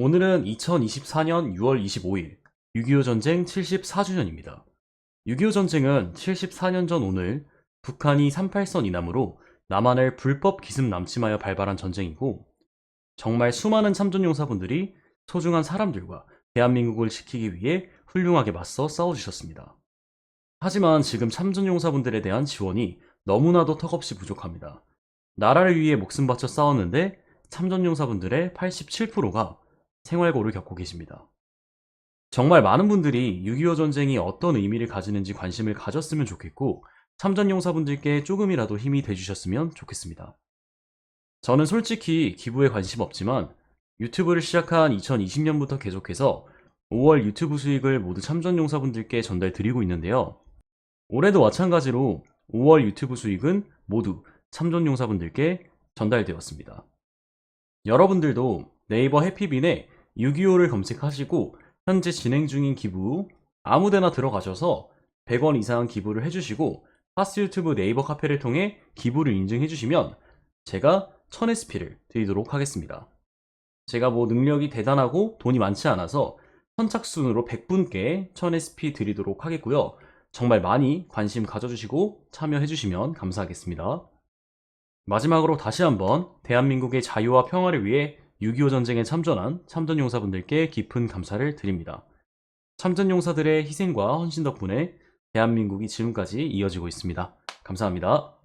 오늘은 2024년 6월 25일 6.25 전쟁 74주년입니다. 6.25 전쟁은 74년 전 오늘 북한이 38선 이남으로 남한을 불법 기습 남침하여 발발한 전쟁이고 정말 수많은 참전용사분들이 소중한 사람들과 대한민국을 지키기 위해 훌륭하게 맞서 싸워주셨습니다. 하지만 지금 참전용사분들에 대한 지원이 너무나도 턱없이 부족합니다. 나라를 위해 목숨 바쳐 싸웠는데 참전용사분들의 87%가 생활고를 겪고 계십니다. 정말 많은 분들이 6.25 전쟁이 어떤 의미를 가지는지 관심을 가졌으면 좋겠고 참전용사분들께 조금이라도 힘이 돼주셨으면 좋겠습니다. 저는 솔직히 기부에 관심 없지만 유튜브를 시작한 2020년부터 계속해서 5월 유튜브 수익을 모두 참전용사분들께 전달 드리고 있는데요. 올해도 마찬가지로 5월 유튜브 수익은 모두 참전용사분들께 전달되었습니다. 여러분들도 네이버 해피빈에 6.25를 검색하시고 현재 진행 중인 기부 아무데나 들어가셔서 100원 이상 기부를 해주시고 파스 유튜브 네이버 카페를 통해 기부를 인증해주시면 제가 1000SP를 드리도록 하겠습니다. 제가 뭐 능력이 대단하고 돈이 많지 않아서 선착순으로 100분께 1000SP 드리도록 하겠고요. 정말 많이 관심 가져주시고 참여해주시면 감사하겠습니다. 마지막으로 다시 한번 대한민국의 자유와 평화를 위해 6.25 전쟁에 참전한 참전 용사분들께 깊은 감사를 드립니다. 참전 용사들의 희생과 헌신 덕분에 대한민국이 지금까지 이어지고 있습니다. 감사합니다.